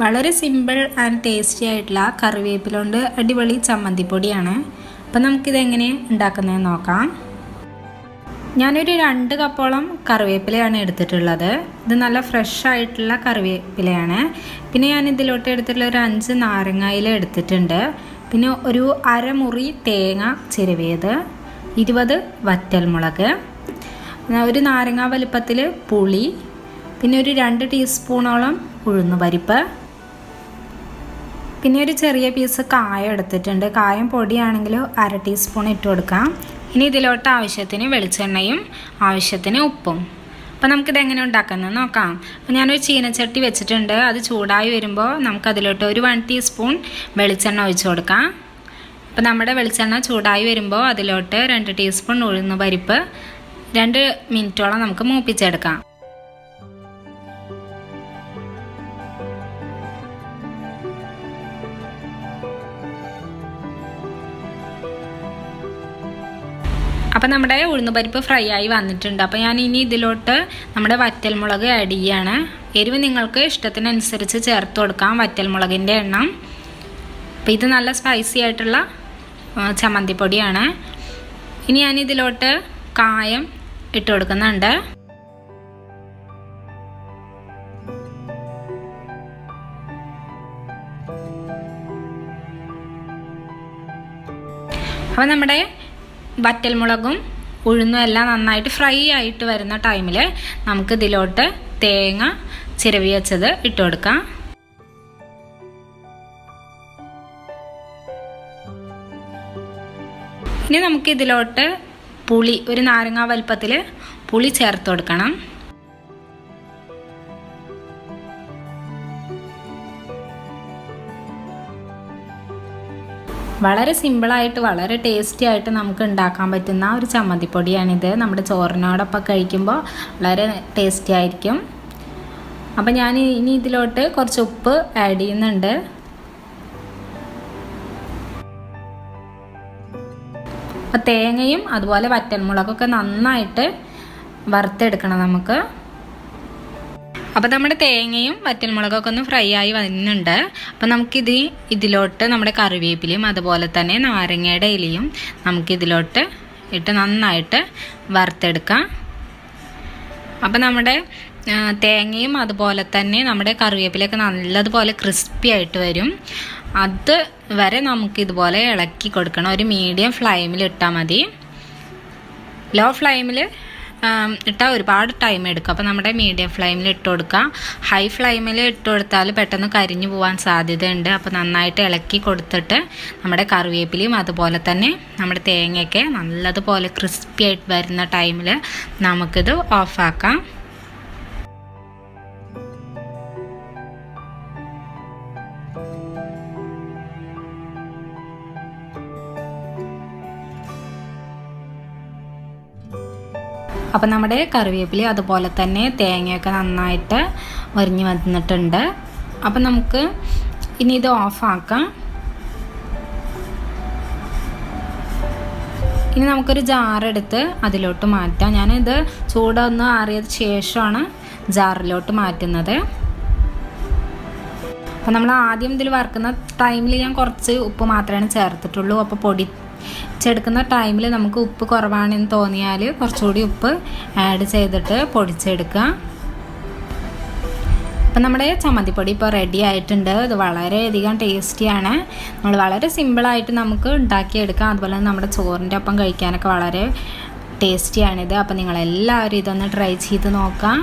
വളരെ simple and tasty ആയിട്ടുള്ള കറിവേപ്പില കൊണ്ട് അടിപൊളി ചമ്മന്തിപ്പൊടിയാണ്. അപ്പം നമുക്കിതെങ്ങനെ ഉണ്ടാക്കുന്നതെന്ന് നോക്കാം. ഞാനൊരു രണ്ട് കപ്പോളം കറിവേപ്പിലയാണ് എടുത്തിട്ടുള്ളത്. ഇത് നല്ല ഫ്രഷ് ആയിട്ടുള്ള കറിവേപ്പിലയാണ്. പിന്നെ ഞാൻ ഇതിലോട്ട് എടുത്തിട്ടുള്ള ഒരു അഞ്ച് നാരങ്ങയില എടുത്തിട്ടുണ്ട്. പിന്നെ ഒരു അരമുറി തേങ്ങ ചിരവിയത് ഇരുപത് വറ്റൽമുളക് ഒരു നാരങ്ങ വലുപ്പത്തിൽ പുളി പിന്നെ ഒരു രണ്ട് ടീസ്പൂണോളം ഉഴുന്നുപരിപ്പ് പിന്നെ ഒരു ചെറിയ പീസ് കായം എടുത്തിട്ടുണ്ട്. കായം പൊടിയാണെങ്കിൽ അര ടീസ്പൂൺ ഇട്ട് കൊടുക്കാം. ഇനി ഇതിലോട്ട് ആവശ്യത്തിന് വെളിച്ചെണ്ണയും ആവശ്യത്തിന് ഉപ്പും. അപ്പോൾ നമുക്കിത് എങ്ങനെ ഉണ്ടാക്കുന്നത് നോക്കാം. അപ്പോൾ ഞാനൊരു ചീനച്ചട്ടി വെച്ചിട്ടുണ്ട്. അത് ചൂടായി വരുമ്പോൾ നമുക്കതിലോട്ട് ഒരു വൺ ടീസ്പൂൺ വെളിച്ചെണ്ണ ഒഴിച്ചു കൊടുക്കാം. അപ്പോൾ നമ്മുടെ വെളിച്ചെണ്ണ ചൂടായി വരുമ്പോൾ അതിലോട്ട് രണ്ട് ടീസ്പൂൺ ഉഴുന്ന് പരിപ്പ് രണ്ട് മിനിറ്റോളം നമുക്ക് മൂപ്പിച്ചെടുക്കാം. അപ്പം നമ്മുടെ ഉഴുന്നുപരിപ്പ് ഫ്രൈ ആയി വന്നിട്ടുണ്ട്. അപ്പോൾ ഞാൻ ഇനി ഇതിലോട്ട് നമ്മുടെ വറ്റൽമുളക് ആഡ് ചെയ്യാണ്. എരിവ് നിങ്ങൾക്ക് ഇഷ്ടത്തിനനുസരിച്ച് ചേർത്ത് കൊടുക്കാം വറ്റൽമുളകിന്റെ എണ്ണം. അപ്പോൾ ഇത് നല്ല സ്പൈസി ആയിട്ടുള്ള ചമ്മന്തിപ്പൊടിയാണ്. ഇനി ഞാൻ ഇതിലോട്ട് കായം ഇട്ട് കൊടുക്കുന്നുണ്ട്. അപ്പോൾ നമ്മുടെ വറ്റൽമുളകും ഉഴുന്നും എല്ലാം നന്നായിട്ട് ഫ്രൈ ആയിട്ട് വരുന്ന ടൈമിൽ നമുക്ക് ഇതിലോട്ട് തേങ്ങ ചിരവി വെച്ചത് ഇട്ട് കൊടുക്കാം. ഇനി നമുക്ക് ഇതിലോട്ട് പുളി ഒരു നാരങ്ങ വലുപ്പത്തിൽ പുളി ചേർത്ത് കൊടുക്കണം. വളരെ സിമ്പിളായിട്ട് വളരെ ടേസ്റ്റി ആയിട്ട് നമുക്ക് ഉണ്ടാക്കാൻ പറ്റുന്ന ഒരു ചമ്മന്തിപ്പൊടിയാണിത്. നമ്മുടെ ചോറിനോടൊപ്പം കഴിക്കുമ്പോൾ വളരെ ടേസ്റ്റി ആയിരിക്കും. അപ്പം ഞാൻ ഇനി ഇതിലോട്ട് കുറച്ച് ഉപ്പ് ആഡ് ചെയ്യുന്നുണ്ട്. അപ്പം തേങ്ങയും അതുപോലെ വറ്റൽമുളകൊക്കെ നന്നായിട്ട് വറുത്തെടുക്കണം നമുക്ക്. അപ്പോൾ നമ്മുടെ തേങ്ങയും വറ്റൽമുളകൊക്കെ ഒന്ന് ഫ്രൈ ആയി വന്നിട്ടുണ്ട്. അപ്പോൾ നമുക്കിത് ഇതിലോട്ട് നമ്മുടെ കറിവേപ്പിലയും അതുപോലെ തന്നെ നാരങ്ങയുടെ ഇലയും നമുക്കിതിലോട്ട് ഇട്ട് നന്നായിട്ട് വറുത്തെടുക്കാം. അപ്പോൾ നമ്മുടെ തേങ്ങയും അതുപോലെ തന്നെ നമ്മുടെ കറിവേപ്പിലൊക്കെ നല്ലതുപോലെ ക്രിസ്പി ആയിട്ട് വരും. അത് വരെ നമുക്കിതുപോലെ ഇളക്കി കൊടുക്കണം. ഒരു മീഡിയം ഫ്ലെയിമിൽ ഇട്ടാൽ മതി. ലോ ഫ്ലെയിമിൽ ഇട്ടാൽ ഒരുപാട് ടൈം എടുക്കും. അപ്പോൾ നമ്മുടെ മീഡിയം ഫ്ലെയിമിൽ ഇട്ട് കൊടുക്കുക ഹൈ ഫ്ലെയിമിൽ ഇട്ട് കൊടുത്താൽ പെട്ടെന്ന് കരിഞ്ഞു പോകാൻ സാധ്യതയുണ്ട്. അപ്പോൾ നന്നായിട്ട് ഇളക്കി കൊടുത്തിട്ട് നമ്മുടെ കറിവേപ്പിലയും അതുപോലെ തന്നെ നമ്മുടെ തേങ്ങയൊക്കെ നല്ലതുപോലെ ക്രിസ്പി ആയിട്ട് വരുന്ന ടൈമിൽ നമുക്കിത് ഓഫാക്കാം അപ്പം നമ്മുടെ കറിവേപ്പില അതുപോലെ തന്നെ തേങ്ങയൊക്കെ നന്നായിട്ട് വരിഞ്ഞ് വന്നിട്ടുണ്ട്. അപ്പം നമുക്ക് ഇനി ഇത് ഓഫാക്കാം ഇനി നമുക്കൊരു ജാറെടുത്ത് അതിലോട്ട് മാറ്റാം. ഞാനിത് ചൂടൊന്ന് ആറിയത് ശേഷമാണ് ജാറിലോട്ട് മാറ്റുന്നത്. അപ്പം നമ്മൾ ആദ്യം ഇതിൽ വറുക്കുന്ന ടൈമിൽ ഞാൻ കുറച്ച് ഉപ്പ് മാത്രമേ ചേർത്തിട്ടുള്ളൂ. അപ്പോൾ പൊടി പൊടിച്ചെടുക്കുന്ന ടൈമിൽ നമുക്ക് ഉപ്പ് കുറവാണെന്ന് തോന്നിയാൽ കുറച്ചുകൂടി ഉപ്പ് ആഡ് ചെയ്തിട്ട് പൊടിച്ചെടുക്കുക. അപ്പം നമ്മുടെ ചമ്മന്തിപ്പൊടി ഇപ്പോൾ റെഡി ആയിട്ടുണ്ട്. ഇത് വളരെയധികം ടേസ്റ്റിയാണ് നമ്മൾ വളരെ സിമ്പിളായിട്ട് നമുക്ക് ഉണ്ടാക്കിയെടുക്കാം. അതുപോലെ തന്നെ നമ്മുടെ ചോറിന്റെ ഒപ്പം കഴിക്കാനൊക്കെ വളരെ ടേസ്റ്റിയാണിത് അപ്പോൾ നിങ്ങളെല്ലാവരും ഇതൊന്ന് ട്രൈ ചെയ്ത് നോക്കാം.